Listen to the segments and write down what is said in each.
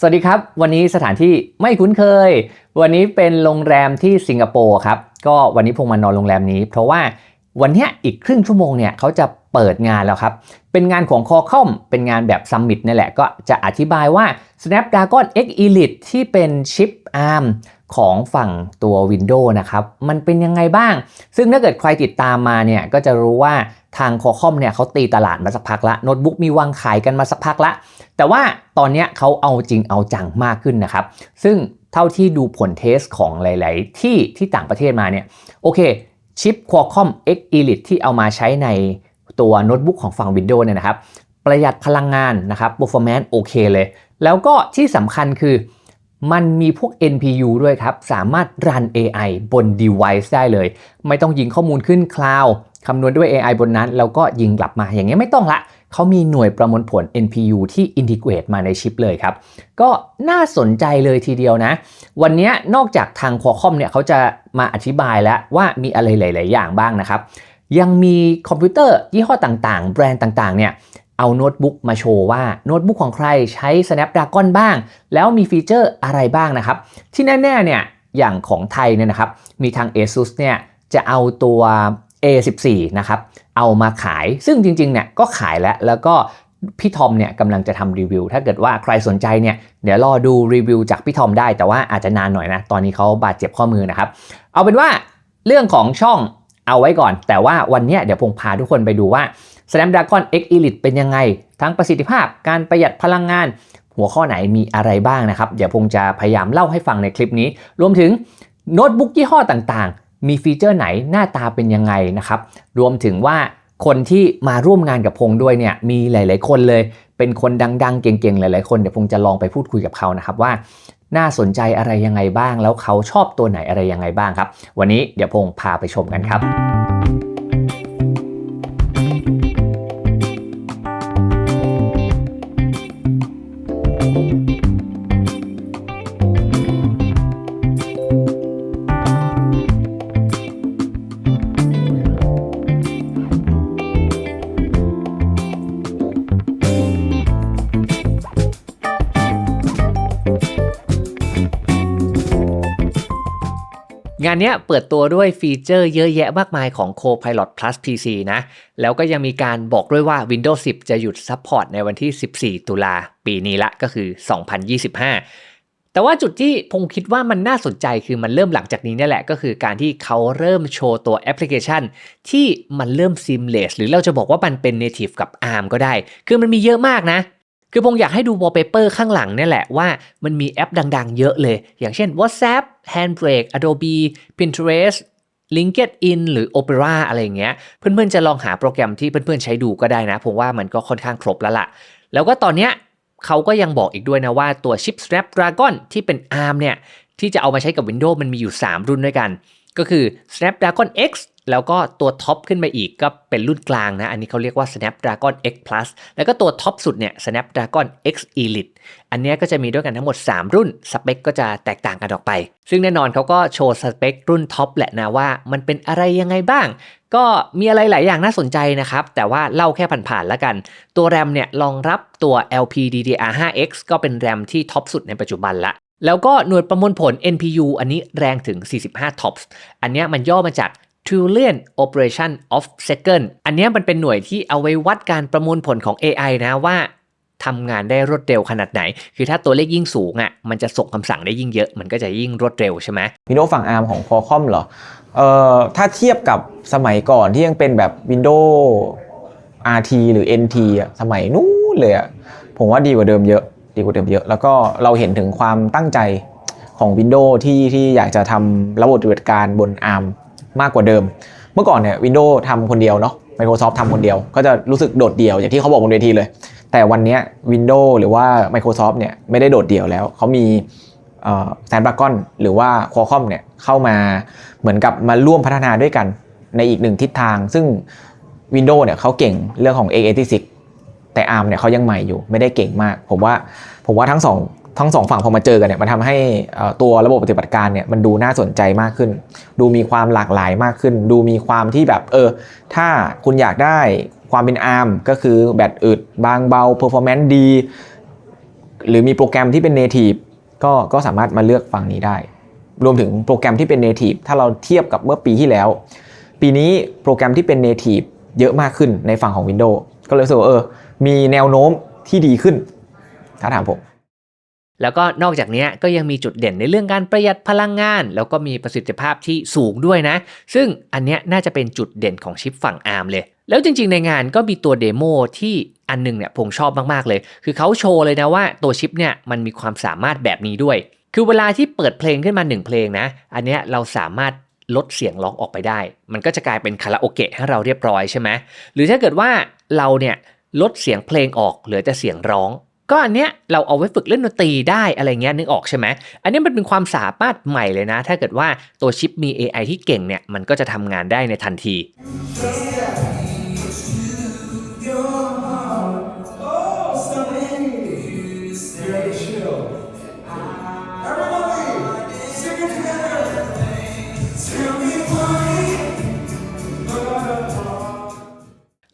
สวัสดีครับ วันนี้สถานที่ไม่คุ้นเคย วันนี้เป็นโรงแรมที่สิงคโปร์ครับก็วันนี้พงมานอนโรงแรมนี้ เพราะว่าวันนี้อีกครึ่งชั่วโมงเนี่ยเขาจะเปิดงานแล้วครับ เป็นงานของคอคอมเป็นงานแบบซัมมิตนี่แหละก็จะอธิบายว่า Snapdragon X Elite ที่เป็นชิป ARM ของฝั่งตัว Windows นะครับ มันเป็นยังไงบ้าง ซึ่งถ้าเกิดใครติดตามมาเนี่ย ก็จะรู้ว่าทาง q u a l c o m เนี่ยเขาตีตลาดมาสักพักละโน้ตบุ๊กมีวางขายกันมาสักพักละ แต่ว่าตอนเนี้ยเขาเอาจริงเอาจังมากขึ้นนะครับ ซึ่งเท่าที่ดูผลเทสของหลาย ๆ ที่ที่ต่างประเทศมาเนี่ย โอเค ชิป Qualcomm X Elite ที่เอามาใช้ในตัวโน้ตบุ๊กของฝั่ง Windows เนี่ยนะครับ ประหยัดพลังงานนะครับ performance โอเคเลย แล้วก็ที่สำคัญคือ มันมีพวก NPU ด้วยครับ สามารถรัน AI บน device ได้เลย ไม่ต้องยิงข้อมูลขึ้นคลาวด์คำนวณด้วย AI บนนั้น แล้วก็ยิงกลับมาอย่างเงี้ยไม่ต้องละเขามีหน่วยประมวลผล NPU ที่ integrate มาในชิปเลยครับ ก็น่าสนใจเลยทีเดียวนะ วันนี้นอกจากทาง Qualcomm เนี่ยเขาจะมาอธิบายแล้วว่ามีอะไรหลาย ๆ อย่างบ้างนะครับ ยังมีคอมพิวเตอร์ยี่ห้อต่าง ๆ แบรนด์ต่าง ๆ เนี่ย เอาโน้ตบุ๊กมาโชว์ว่าโน้ตบุ๊กของใครใช้ Snapdragon บ้าง แล้วมีฟีเจอร์อะไรบ้างนะครับ ที่แน่ๆเนี่ยอย่างของไทยเนี่ยนะครับมีทาง ASUS เนี่ยจะเอาตัว A14 นะครับเอามาขายซึ่งจริงๆเนี่ยก็ขายแล้วแล้วก็พี่ทอมเนี่ยกำลังจะทำรีวิว ถ้าเกิดว่าใครสนใจเนี่ยเดี๋ยวรอดูรีวิวจากพี่ทอมได้แต่ว่าอาจจะนานหน่อยนะ ตอนนี้เขาบาดเจ็บข้อมือนะครับ เอาเป็นว่าเรื่องของช่อง เอาไว้ก่อน แต่ว่าวันนี้เดี๋ยวพงพาทุกคนไปดูว่า Snapdragon X Elite เป็นยังไง ทั้งประสิทธิภาพการประหยัดพลังงาน หัวข้อไหนมีอะไรบ้างนะครับ เดี๋ยวพงจะพยายามเล่าให้ฟังในคลิปนี้ รวมถึงโน้ตบุ๊กยี่ห้อต่างๆ มีฟีเจอร์ไหนหน้าตาเป็นยังไงนะครับ รวมถึงว่าคนที่มาร่วมงานกับพงด้วยเนี่ยมีหลาย ๆ คนเลย เป็นคนดัง ๆ เก่ง ๆ หลาย ๆ คนเดี๋ยวพงจะลองไปพูดคุยกับเขานะครับว่า น่าสนใจอะไรยังไงบ้าง แล้วเขาชอบตัวไหนอะไรยังไงบ้างครับ วันนี้เดี๋ยวพงพาไปชมกันครับ เนี้ยเปิดตัวด้วยฟีเจอร์เยอะแยะมากมายของ Copilot Plus PC นะ แล้วก็ยังมีการบอกด้วยว่า Windows 10 จะหยุดซัพพอร์ตในวันที่ 14 ตุลาปีนี้ละก็คือ 2025 แต่ว่าจุดที่พงคิดว่ามันน่าสนใจคือมันเริ่มหลังจากนี้นี่แหละ ก็คือการที่เขาเริ่มโชว์ตัวแอปพลิเคชัน ที่มันเริ่ม seamless หรือเราจะบอกว่ามันเป็น native กับ ARM ก็ได้ คือมันมีเยอะมากนะ คือผมอยากให้ดู wallpaper ข้างหลังเนี่ยแหละว่ามันมีแอปดังๆ เยอะเลย อย่างเช่น WhatsApp Handbrake Adobe Pinterest LinkedIn หรือ Opera อะไรอย่างเงี้ย เพื่อนๆ จะลองหาโปรแกรมที่เพื่อนๆ ใช้ดูก็ได้นะ ผมว่ามันก็ค่อนข้างครบแล้วล่ะ แล้วก็ตอนเนี้ยเขาก็ยังบอกอีกด้วยนะว่าตัวชิป Snapdragon ที่เป็น ARM เนี่ย ที่จะเอามาใช้กับ Windows มันมีอยู่ 3 รุ่นด้วยกัน ก็คือ Snapdragon X แล้วก็ตัวท็อปขึ้นมาอีกก็เป็นรุ่นกลางนะ อันนี้เขาเรียกว่า Snapdragon X Plus แล้วก็ตัวท็อปสุดเนี่ย Snapdragon X Elite อันนี้ก็จะมีด้วยกันทั้งหมด 3 รุ่น สเปคก็จะแตกต่างกันออกไป ซึ่งแน่นอนเขาก็โชว์สเปครุ่นท็อปแหละนะว่ามันเป็นอะไรยังไงบ้าง ก็มีอะไรหลายอย่างน่าสนใจนะครับ แต่ว่าเล่าแค่ผ่านๆแล้วกัน ตัวแรมเนี่ยรองรับตัว LPDDR5X ก็เป็นแรมที่ท็อปสุดในปัจจุบันละแล้วก็หน่วยประมวลผล NPU อันนี้แรงถึง 45 TOPS อันนี้มันย่อมาจาก Trillion Operation of Second อันนี้มันเป็นหน่วยที่เอาไว้วัดการประมวลผลของ AI นะว่าทำงานได้รวดเร็วขนาดไหน คือถ้าตัวเลขยิ่งสูงอะ่ะ มันจะส่งคำสั่งได้ยิ่งเยอะ มันก็จะยิ่งรวดเร็วใช่ไหม Windows ฝั่ง ARM ของ Qualcomm เหรอ เอ่อ ถ้าเทียบกับสมัยก่อนที่ยังเป็นแบบ Windows RT หรือ NT อะ สมัยนู้นเลยอะ ผมว่าดีกว่าเดิมเยอะ ดีกว่าเดิมเยอะ แล้วก็เราเห็นถึงความตั้งใจของ Windows ที่ที่อยากจะทำระบบปฏิบัติการบน ARM มากกว่าเดิม เมื่อก่อนเนี่ย Windows ทำคนเดียวเนาะ Microsoft ทำคนเดียว ก็จะรู้สึกโดดเดี่ยว อย่างที่เขาบอกบนเวทีเลย แต่วันนี้ Windows หรือว่า Microsoft เนี่ยไม่ได้โดดเดี่ยวแล้ว เขามีเอ่อ Snapdragon หรือว่า Qualcomm เนี่ยเข้ามาเหมือนกับมาร่วมพัฒนาด้วยกันในอีกหนึ่งทิศทาง ซึ่ง Windows เนี่ยเขาเก่งเรื่องของ x86 แต่ ARM เนี่ยเขายังใหม่อยู่ไม่ได้เก่งมาก ผมว่าผมว่าทั้งสอง ทั้งสองฝั่งพอมาเจอกันเนี่ยมันทำให้ตัวระบบปฏิบัติการเนี่ยมันดูน่าสนใจมากขึ้น ดูมีความหลากหลายมากขึ้น ดูมีความที่แบบเออ ถ้าคุณอยากได้ความเป็น ARM ก็คือแบตอึดบางเบา performance ดี หรือมีโปรแกรมที่เป็น native ก็ก็สามารถมาเลือกฝั่งนี้ได้ รวมถึงโปรแกรมที่เป็น native ถ้าเราเทียบกับเมื่อปีที่แล้ว ปีนี้โปรแกรมที่เป็น native เยอะมากขึ้นในฝั่งของ Windows ก็เลยรู้สึกว่าเออมีแนวโน้มที่ดีขึ้น ถ้าถามผม แล้วก็นอกจากนี้ก็ยังมีจุดเด่นในเรื่องการประหยัดพลังงาน แล้วก็มีประสิทธิภาพที่สูงด้วยนะ ซึ่งอันนี้น่าจะเป็นจุดเด่นของชิปฝั่ง ARM เลย แล้วจริงๆในงานก็มีตัวเดโมที่อันหนึงเนี่ยผมชอบมากๆเลย คือเขาโชว์เลยนะว่าตัวชิปเนี่ยมันมีความสามารถแบบนี้ด้วย คือเวลาที่เปิดเพลงขึ้นมาหนึ่งเพลงนะ อันนี้เราสามารถลดเสียงร้องออกไปได้ มันก็จะกลายเป็นคาราโอเกะให้เราเรียบร้อยใช่ไหมหรือถ้าเกิดว่าเราเนี่ยลดเสียงเพลงออกเหลือแต่เสียงร้อง ก็อันเนี้ยเราเอาไว้ฝึกเล่นดนตรีได้อะไรเงี้ยนึกออกใช่ไหมอันนี้มันเป็นความสามารถใหม่เลยนะ ถ้าเกิดว่าตัวชิปมี AI ที่เก่งเนี่ยมันก็จะทำงานได้ในทันที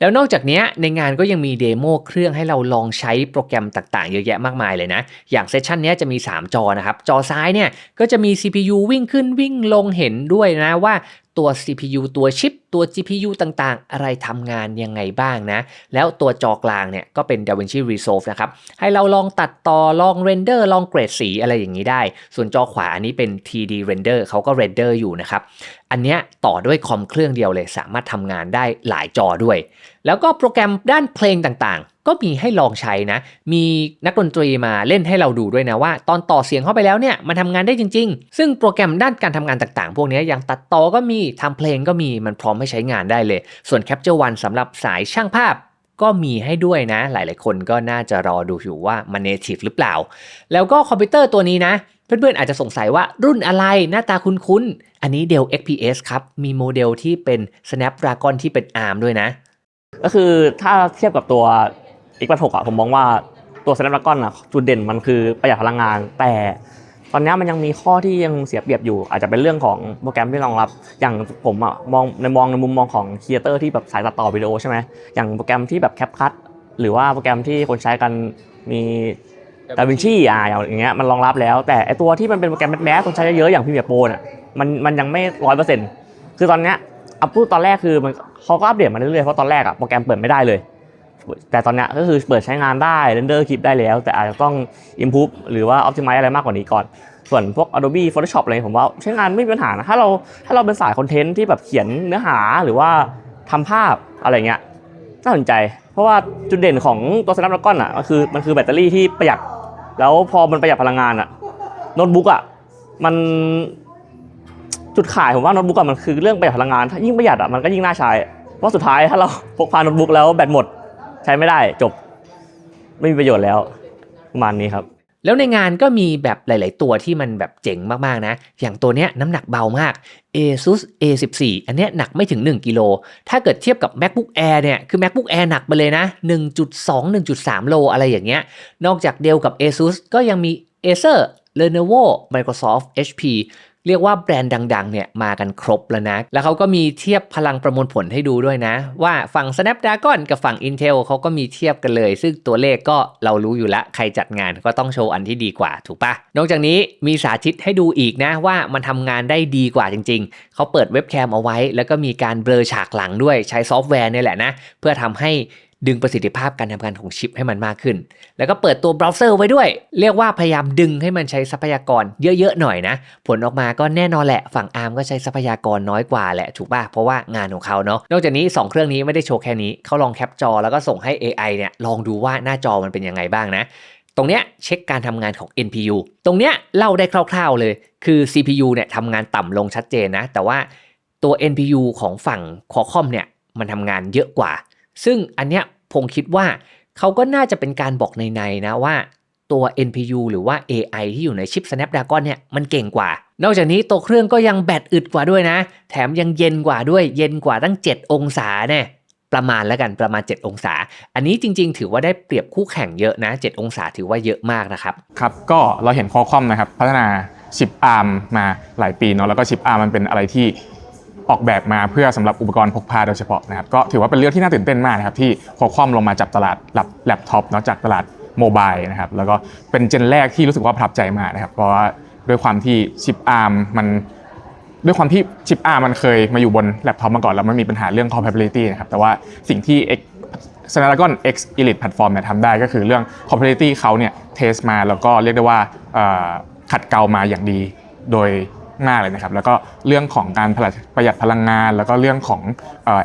แล้วนอกจากนี้ในงานก็ยังมีเดโมเครื่องให้เราลองใช้โปรแกรมต่างๆ เยอะแยะมากมายเลยนะ อย่างเซสชันนี้จะมี 3 จอนะครับ จอซ้ายเนี่ยก็จะมี CPU วิ่งขึ้นวิ่งลงเห็นด้วยนะว่าตัว CPU ตัวชิป ตัว GPU ต่างๆ อะไรทำงานยังไงบ้างนะ แล้วตัวจอกลางเนี่ยก็เป็น DaVinci Resolve นะครับ ให้เราลองตัดต่อ ลองเรนเดอร์ลองเกรดสีอะไรอย่างนี้ได้ ส่วนจอขวาอันนี้เป็น TD Render เขาก็เรนเดอร์อยู่นะครับ อันเนี้ยต่อด้วยคอมเครื่องเดียวเลย สามารถทำงานได้หลายจอด้วย แล้วก็โปรแกรมด้านเพลงต่างๆก็มีให้ลองใช้นะ มีนักดนตรีมาเล่นให้เราดูด้วยนะว่า ตอนต่อเสียงเข้าไปแล้วเนี่ยมันทำงานได้จริง ๆ ซึ่งโปรแกรมด้านการทำงานต่างๆ พวกนี้อย่างตัดต่อก็มีทำเพลงก็มีมันพร้อมให้ใช้งานได้เลย ส่วน Capture One สำหรับสายช่างภาพก็มีให้ด้วยนะ หลายๆ คนก็น่าจะรอดูอยู่ว่ามัน native หรือเปล่า แล้วก็คอมพิวเตอร์ตัวนี้นะ เพื่อนๆ อาจจะสงสัยว่ารุ่นอะไรหน้าตาคุ้นๆ อันนี้ Dell XPS ครับ มีโมเดลที่เป็น Snapdragon ที่เป็น ARM ด้วยนะ ก็คือถ้าเทียบกับตัว x 8 6อะผมมองว่าตัว Snapdragon อะจุดเด่นมันคือประหยัดพลังงานแต่ ตอนนี้มันยังมีข้อที่ยังเสียเปรียบอยู่ อาจจะเป็นเรื่องของโปรแกรมที่รองรับ อย่างผมอะมองในมองในมุมมองของครีเอเตอร์ที่แบบสายตัดต่อวิดีโอใช่ไหมอย่างโปรแกรมที่แบบ CapCut หรือว่าโปรแกรมที่คนใช้กันมีดาวินชีอะอย่างเงี้ยมันรองรับแล้ว แต่ไอตัวที่มันเป็นโปรแกรมแมสๆคนใช้เยอะๆอย่างพี่เมียโปรเนี่ยมันมันยังไม่ร้อยเปอร์เซ็นต์คือตอนเนี้ยอัพพูดตอนแรกคือมันเขาก็อัปเดตมาเรื่อยๆเพราะตอนแรกอะโปรแกรมเปิดไม่ได้เลย แต่ตอนนี้ก็คือเปิดใช้งานได้เรนเดอร์คลิปได้แล้ว แต่อาจจะต้อง improve หรือว่า optimize อะไรมากกว่านี้ก่อน ส่วนพวก Adobe Photoshop อะไรผมว่าใช้งานไม่มีปัญหานะถ้าเราถ้าเราเป็นสายคอนเทนต์ที่แบบเขียนเนื้อหาหรือว่าทำภาพอะไรเงี้ยน่าสนใจ เพราะว่าจุดเด่นของตัว Snapdragon อะมันคือมันคือแบตเตอรี่ที่ประหยัด แล้วพอมันประหยัดพลังงานอะโน้ตบุ๊กอะมันจุดขายผมว่าโน้ตบุ๊กอะมันคือเรื่องประหยัดพลังงานถ้ายิ่งประหยัดอะมันก็ยิ่งน่าใช้เพราะสุดท้ายถ้าเราพกพาโน้ตบุ๊กแล้วแบตหมด ใช้ไม่ได้จบ ไม่มีประโยชน์แล้วประมาณนี้ครับแล้วในงานก็มีแบบหลาย ๆ ตัวที่มันแบบเจ๋งมาก ๆ นะ อย่างตัวเนี้ยน้ำหนักเบามาก ASUS A14 อันเนี้ยหนักไม่ถึง 1 กิโล ถ้าเกิดเทียบกับ MacBook Air เนี่ย คือ MacBook Air หนักไปเลยนะ 1.2 1.3 โลอะไรอย่างเงี้ย นอกจากเดลกับ ASUS ก็ยังมี Acer Lenovo Microsoft HP เรียกว่าแบรนด์ดังๆเนี่ยมากันครบแล้วนะ แล้วเขาก็มีเทียบพลังประมวลผลให้ดูด้วยนะ ว่าฝั่ง Snapdragon กับฝั่ง Intel เขาก็มีเทียบกันเลย ซึ่งตัวเลขก็เรารู้อยู่ละใครจัดงานก็ต้องโชว์อันที่ดีกว่าถูกปะนอกจากนี้มีสาธิตให้ดูอีกนะว่ามันทำงานได้ดีกว่าจริง ๆ เขาเปิดเว็บแคมเอาไว้ แล้วก็มีการเบลอฉากหลังด้วยใช้ซอฟต์แวร์เนี่ยแหละนะเพื่อทำให้ ดึงประสิทธิภาพการทำงานของชิปให้มันมากขึ้น แล้วก็เปิดตัวเบราว์เซอร์ไว้ด้วย เรียกว่าพยายามดึงให้มันใช้ทรัพยากรเยอะๆหน่อยนะ ผลออกมาก็แน่นอนแหละ ฝั่ง ARM ก็ใช้ทรัพยากรน้อยกว่าแหละถูกป่ะ เพราะว่างานของเขาเนาะ นอกจากนี้ 2 เครื่องนี้ไม่ได้โชว์แค่นี้ เขาลองแคปจอแล้วก็ส่งให้ AI เนี่ยลองดูว่าหน้าจอมันเป็นยังไงบ้างนะตรงเนี้ยเช็คการทำงานของ NPU ตรงเนี้ยเล่าได้คร่าว ๆเลย คือ CPU เนี่ยทำงานต่ำลงชัดเจนนะ แต่ว่าตัว NPU ของฝั่ง Qualcomm เนี่ยมันทำงานเยอะกว่า ซึ่งอันเนี้ย ผมคิดว่าเขาก็น่าจะเป็นการบอกในๆนะว่าตัว NPU หรือว่า AI ที่อยู่ในชิป Snapdragon เนี่ยมันเก่งกว่า นอกจากนี้ตัวเครื่องก็ยังแบตอึดกว่าด้วยนะ แถมยังเย็นกว่าด้วย เย็นกว่าตั้ง 7 องศาเนี่ยประมาณแล้วกันประมาณ 7 องศา อันนี้จริง ๆ ถือว่าได้เปรียบคู่แข่งเยอะนะ 7 องศาถือว่าเยอะมากนะครับ ครับ ก็เราเห็นคอคอมนะครับ พัฒนาชิป ARM มาหลายปีเนาะแล้วก็ชิป ARM มันเป็นอะไรที่ ออกแบบมาเพื่อสำหรับอุปกรณ์พกพาโดยเฉพาะนะครับก็ถือว่าเป็นเรื่องที่น่าตื่นเต้นมากนะครับที่คอคอมลงมาจับตลาดแล็ปท็อปเนาะจากตลาดโมบายนะครับแล้วก็เป็นเจนแรกที่รู้สึกว่าประทับใจมากนะครับเพราะว่าด้วยความที่ชิป ARM มันด้วยความที่ชิป ARM มันเคยมาอยู่บนแล็ปท็อปมาก่อนแล้วมันมีปัญหาเรื่อง compatibility นะครับแต่ว่าสิ่งที่ X Snapdragon X Elite Platform เนี่ยทำได้ก็คือเรื่อง compatibility เขาเนี่ยเทสมาแล้วก็เรียกได้ว่าขัดเกลามาอย่างดีโดย มากเลยนะครับ แล้วก็เรื่องของการประหยัดพลังงาน แล้วก็เรื่องของ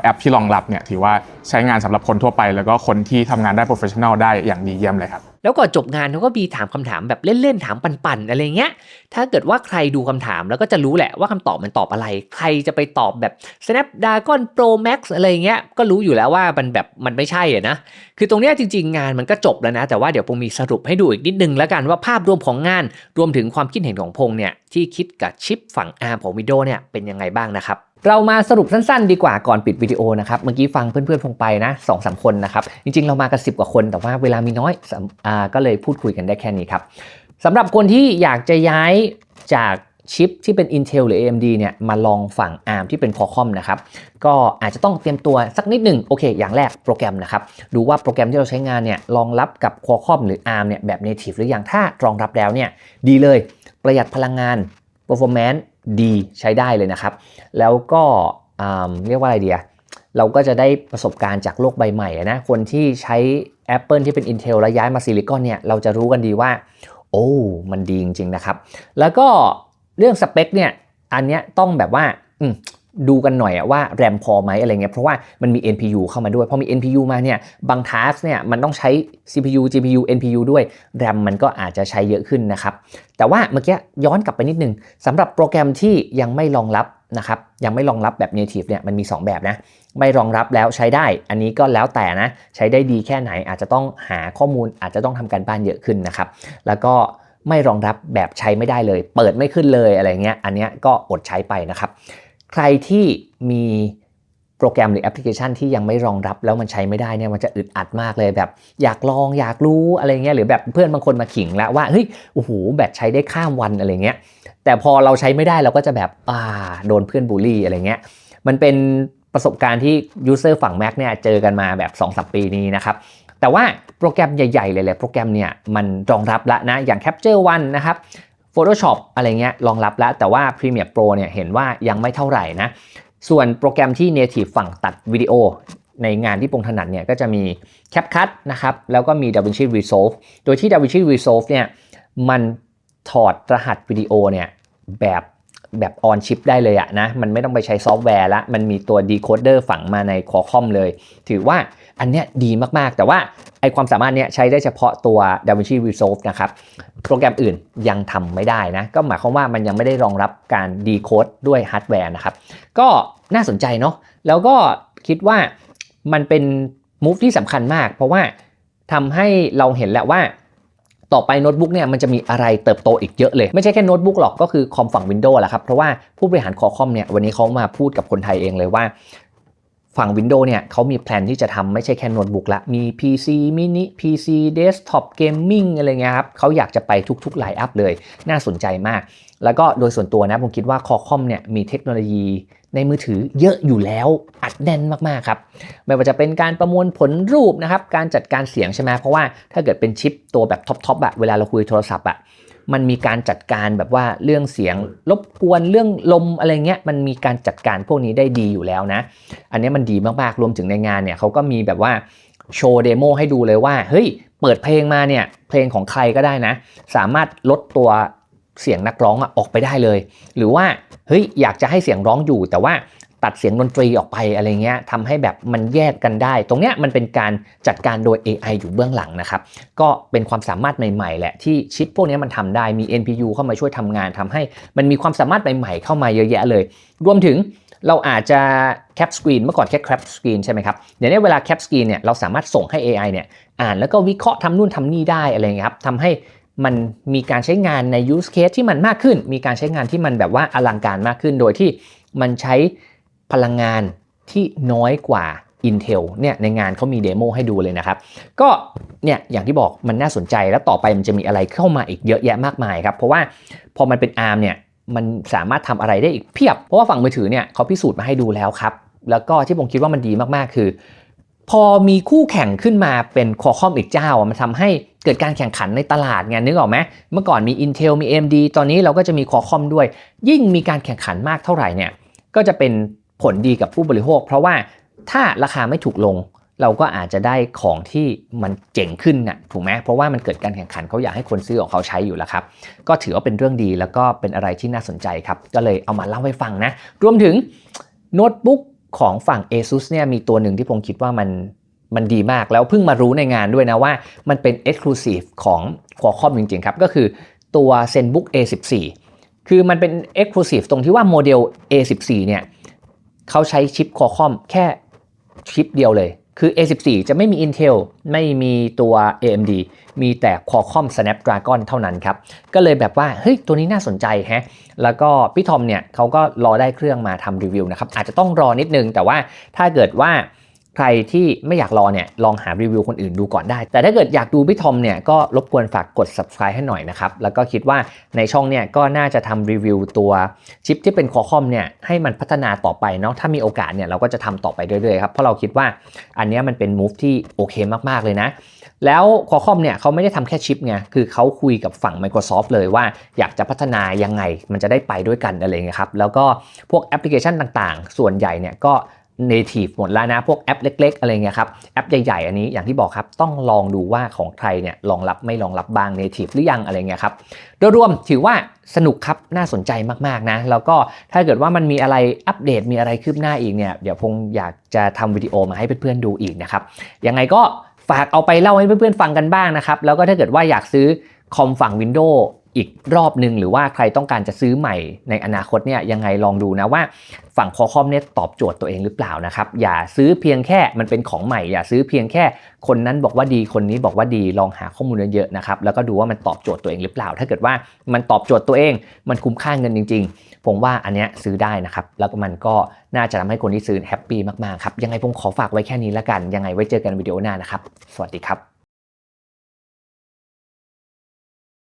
แอปที่รองรับเนี่ยถือว่าใช้งานสำหรับคนทั่วไป แล้วก็คนที่ทำงานได้โปรเฟชชั่นอลได้อย่างดีเยี่ยมเลยครับ แล้วก่อนจบงานเขาก็มีถามคำถามแบบเล่นๆถามปันๆอะไรเงี้ย ถ้าเกิดว่าใครดูคำถามแล้วก็จะรู้แหละว่าคำตอบมันตอบอะไร ใครจะไปตอบแบบ Snapdragon Pro Max อะไรเงี้ย ก็รู้อยู่แล้วว่ามันแบบมันไม่ใช่อะนะ คือตรงเนี้ยจริงๆ งานมันก็จบแล้วนะ แต่ว่าเดี๋ยวผมมีสรุปให้ดูอีกนิดนึงแล้วกันว่าภาพรวมของงานรวมถึงความคิดเห็นของพงษ์เนี่ยที่คิดกับชิปฝั่ง ARM ของ Windows เนี่ยเป็นยังไงบ้างนะครับ เรามาสรุปสั้นๆ ดีกว่าก่อนปิดวิดีโอนะครับ เมื่อกี้ฟังเพื่อนๆพงไปนะสองสามคนนะครับ จริงๆ เรามากัน10กว่าคน แต่ว่าเวลามีน้อยอก็เลยพูดคุยกันได้แค่นี้ครับสำหรับคนที่อยากจะย้ายจากชิปที่เป็น Intel หรือ AMD เนี่ยมาลองฝั่ง ARM ที่เป็น Qualcomm นะครับ ก็อาจจะต้องเตรียมตัวสักนิดหนึ่งโอเค อย่างแรกโปรแกรมนะครับ ดูว่าโปรแกรมที่เราใช้งานเนี่ยรองรับกับ Qualcomm หรือ ARM เนี่ยแบบ native หรือยังถ้ารองรับแล้วเนี่ยดีเลยประหยัดพลังงาน performance ดีใช้ได้เลยนะครับ แล้วก็เรียกว่าอะไรเดียเราก็จะได้ประสบการณ์จากโลกใบใหม่นะ คนที่ใช้ Apple ที่เป็น Intel แล้วย้ายมาซิลิคอนเนี่ย เราจะรู้กันดีว่า โอ้ มันดีจริง ๆ นะครับ แล้วก็เรื่องสเปคเนี่ย อันเนี้ยต้องแบบว่าอืม ดูกันหน่อยอะว่าแรมพอไหมอะไรเงี้ยเพราะว่ามันมี NPU เข้ามาด้วยพอมี NPU มาเนี่ยบางทาสเนี่ยมันต้องใช้ CPU GPU NPU ด้วยแรมมันก็อาจจะใช้เยอะขึ้นนะครับ แต่ว่าเมื่อกี้ย้อนกลับไปนิดนึงสำหรับโปรแกรมที่ยังไม่รองรับนะครับยังไม่รองรับแบบ native เนี่ยมันมี 2 แบบนะ ไม่รองรับแล้วใช้ได้ อันนี้ก็แล้วแต่นะ ใช้ได้ดีแค่ไหนอาจจะต้องหาข้อมูลอาจจะต้องทำการบ้านเยอะขึ้นนะครับ แล้วก็ไม่รองรับแบบใช้ไม่ได้เลย เปิดไม่ขึ้นเลยอะไรเงี้ยอันเนี้ยก็อดใช้ไปนะครับ ใครที่มีโปรแกรมหรือแอปพลิเคชันที่ยังไม่รองรับแล้วมันใช้ไม่ได้เนี่ยมันจะอึดอัดมากเลยแบบ อยากลองอยากรู้อะไรเงี้ยหรือแบบเพื่อนบางคนมาขิงแล้วว่าเฮ้ยโอ้โหแบตใช้ได้ข้ามวันอะไรเงี้ยแต่พอเราใช้ไม่ได้เราก็จะแบบอ่าโดนเพื่อนบูลลี่อะไรเงี้ยมันเป็นประสบการณ์ที่ยูเซอร์ฝั่ง Mac เนี่ยเจอกันมาแบบ2-3ปีนี้นะครับแต่ว่าโปรแกรมใหญ่ๆเลยแหละโปรแกรมเนี่ยมันรองรับล้วนะอย่าง Capture One นะครับ Photoshop อะไรเงี้ยรองรับแล้ว แต่ว่า Premiere Pro เนี่ยเห็นว่ายังไม่เท่าไหร่นะ ส่วนโปรแกรมที่ native ฝั่งตัดวิดีโอ ในงานที่ปงถนัดเนี่ยก็จะมี CapCut นะครับ แล้วก็มี DaVinci Resolve โดยที่ DaVinci Resolve เนี่ยมันถอดรหัสวิดีโอเนี่ยแบบแบบออนชิปได้เลยอะนะ มันไม่ต้องไปใช้ซอฟต์แวร์ละ มันมีตัว decoder ฝังมาใน Qualcomm เลย ถือว่า อันเนี้ยดีมากๆ แต่ว่าไอความสามารถเนี้ยใช้ได้เฉพาะตัว DaVinci Resolve นะครับ โปรแกรมอื่นยังทำไม่ได้นะ ก็หมายความว่ามันยังไม่ได้รองรับการ decode ด้วยฮาร์ดแวร์นะครับ ก็น่าสนใจเนาะแล้วก็คิดว่ามันเป็นมูฟที่สำคัญมาก เพราะว่าทำให้เราเห็นแล้วว่าต่อไปโน้ตบุ๊กเนี่ยมันจะมีอะไรเติบโตอีกเยอะเลย ไม่ใช่แค่โน้ตบุ๊กหรอกก็คือคอมฝั่ง Windows แหละครับ เพราะว่าผู้บริหารคอคอมเนี่ยวันนี้เขามาพูดกับคนไทยเองเลยว่า ฝั่ง Windows เนี่ยเขามีแพลนที่จะทำไม่ใช่แค่โน้ตบุ๊กละ มี PC mini PC desktop gaming อะไรเงี้ยครับเขาอยากจะไปทุกๆไลน์อัพเลย น่าสนใจมาก แล้วก็โดยส่วนตัวนะผมคิดว่าคอคอมเนี่ยมีเทคโนโลยีในมือถือเยอะอยู่แล้วอัดแน่นมากๆครับ ไม่ว่าจะเป็นการประมวลผลรูปนะครับ การจัดการเสียงใช่ไหมเพราะว่าถ้าเกิดเป็นชิปตัวแบบท็อปๆอะเวลาเราคุยโทรศัพท์อะ มันมีการจัดการแบบว่าเรื่องเสียงรบกวนเรื่องลมอะไรเงี้ยมันมีการจัดการพวกนี้ได้ดีอยู่แล้วนะ อันนี้มันดีมากๆรวมถึงในงานเนี่ยเขาก็มีแบบว่าโชว์เดโมให้ดูเลยว่าเฮ้ยเปิดเพลงมาเนี่ยเพลงของใครก็ได้นะ สามารถลดตัวเสียงนักร้องอะออกไปได้เลย หรือว่าเฮ้ยอยากจะให้เสียงร้องอยู่แต่ว่า ตัดเสียงดนตรีออกไปอะไรเงี้ยทำให้แบบมันแยกกันได้ ตรงเนี้ยมันเป็นการจัดการโดย AI อยู่เบื้องหลังนะครับ ก็เป็นความสามารถใหม่ๆ แหละที่ชิปพวกนี้มันทำได้มี NPU เข้ามาช่วยทำงานทำให้ มันมีความสามารถใหม่ๆ เข้ามาเยอะแยะเลย รวมถึงเราอาจจะแคปสกรีนเมื่อก่อนแค่แคปสกรีนใช่ไหมครับ เดี๋ยวนี้เวลาแคปสกรีนเนี่ยเราสามารถส่งให้ AI เนี่ยอ่านแล้วก็วิเคราะห์ทำนู่นทำนี่ได้อะไรเงี้ยครับทำให้มันมีการใช้งานใน use case ที่มันมากขึ้น มีการใช้งานที่มันแบบว่าอลังการมากขึ้น โดยที่มันใช้ พลังงานที่น้อยกว่า Intel เนี่ยในงานเขามีเดโมให้ดูเลยนะครับ ก็เนี่ยอย่างที่บอกมันน่าสนใจแล้วต่อไปมันจะมีอะไรเข้ามาอีกเยอะแยะมากมายครับ เพราะว่าพอมันเป็น ARM เนี่ยมันสามารถทำอะไรได้อีกเพียบ เพราะว่าฝั่งมือถือเนี่ยเขาพิสูจน์มาให้ดูแล้วครับ แล้วก็ที่ผมคิดว่ามันดีมากๆ คือ พอมีคู่แข่งขึ้นมาเป็นคอคอมอีกเจ้า มันทำให้เกิดการแข่งขันในตลาดไงนึกออกไหมเมื่อก่อนมี Intel มี AMD ตอนนี้เราก็จะมีคอคอมด้วย ยิ่งมีการแข่งขันมากเท่าไหร่เนี่ยก็จะเป็น ผลดีกับผู้บริโภค เพราะว่าถ้าราคาไม่ถูกลง เราก็อาจจะได้ของที่มันเจ๋งขึ้นน่ะถูกไหมเพราะว่ามันเกิดการแข่งขันเขาอยากให้คนซื้อของเขาใช้อยู่แล้วครับ ก็ถือว่าเป็นเรื่องดีแล้วก็เป็นอะไรที่น่าสนใจครับ ก็เลยเอามาเล่าให้ฟังนะ รวมถึงโน้ตบุ๊กของฝั่ง ASUS เนี่ยมีตัวหนึ่งที่ผมคิดว่ามันมันดีมากแล้วเพิ่งมารู้ในงานด้วยนะว่ามันเป็น Exclusive ของ Qualcomm จริงๆครับ ก็คือตัว ZenBook A14 คือมันเป็น Exclusive ตรงที่ว่าโมเดล A14 เนี่ย เขาใช้ชิปคอคอมแค่ชิปเดียวเลย คือ A14 จะไม่มี Intel ไม่มีตัว AMD มีแต่ Qualcomm Snapdragon เท่านั้นครับ ก็เลยแบบว่า เฮ้ย ตัวนี้น่าสนใจแฮะ แล้วก็พี่ทอมเนี่ยเขาก็รอได้เครื่องมาทำรีวิวนะครับ อาจจะต้องรอนิดนึง แต่ว่าถ้าเกิดว่า ใครที่ไม่อยากรอเนี่ยลองหารีวิวคนอื่นดูก่อนได้ แต่ถ้าเกิดอยากดูพี่ทอมเนี่ยก็รบกวนฝากกด subscribe ให้หน่อยนะครับ แล้วก็คิดว่าในช่องเนี่ยก็น่าจะทำรีวิวตัวชิปที่เป็น Qualcomm เนี่ยให้มันพัฒนาต่อไปเนาะถ้ามีโอกาสเนี่ยเราก็จะทำต่อไปเรื่อยๆครับเพราะเราคิดว่าอันนี้มันเป็น move ที่โอเคมากๆเลยนะแล้ว Qualcomm เนี่ยเขาไม่ได้ทำแค่ชิปไงคือเขาคุยกับฝั่ง Microsoft เลยว่าอยากจะพัฒนายังไงมันจะได้ไปด้วยกันอะไรเงี้ยครับแล้วก็พวกแอปพลิเคชันต่างๆ ส่วนใหญ่เนี่ยก็ native หมดแล้วนะพวกแอปเล็ก ๆ อะไรเงี้ยครับแอปใหญ่ๆ อันนี้อย่างที่บอกครับต้องลองดูว่าของใครเนี่ยรองรับไม่รองรับบาง native หรือยังอะไรเงี้ยครับโดยรวมถือว่าสนุกครับน่าสนใจมากๆนะแล้วก็ถ้าเกิดว่ามันมีอะไรอัปเดตมีอะไรคืบหน้าอีกเนี่ยเดี๋ยวพงอยากจะทำวิดีโอมาให้เพื่อนๆดูอีกนะครับยังไงก็ฝากเอาไปเล่าให้เพื่อนๆฟังกันบ้างนะครับแล้วก็ถ้าเกิดว่าอยากซื้อคอมฝั่ง Windows อีกรอบหนึ่งหรือว่าใครต้องการจะซื้อใหม่ในอนาคตเนี่ยยังไงลองดูนะว่าฝั่งคอคอมเนี่ยตอบโจทย์ตัวเองหรือเปล่านะครับ อย่าซื้อเพียงแค่มันเป็นของใหม่ อย่าซื้อเพียงแค่คนนั้นบอกว่าดีคนนี้บอกว่าดีลองหาข้อมูลเยอะๆนะครับแล้วก็ดูว่ามันตอบโจทย์ตัวเองหรือเปล่า ถ้าเกิดว่ามันตอบโจทย์ตัวเอง มันคุ้มค่าเงินจริง ๆ ผมว่าอันเนี้ยซื้อได้นะครับแล้วก็มันก็น่าจะทำให้คนที่ซื้อแฮปปี้มากๆครับยังไงผมขอฝากไว้แค่นี้ละกันยังไงไว้เจอกันวิดีโอหน้านะครับสวัสดีครับ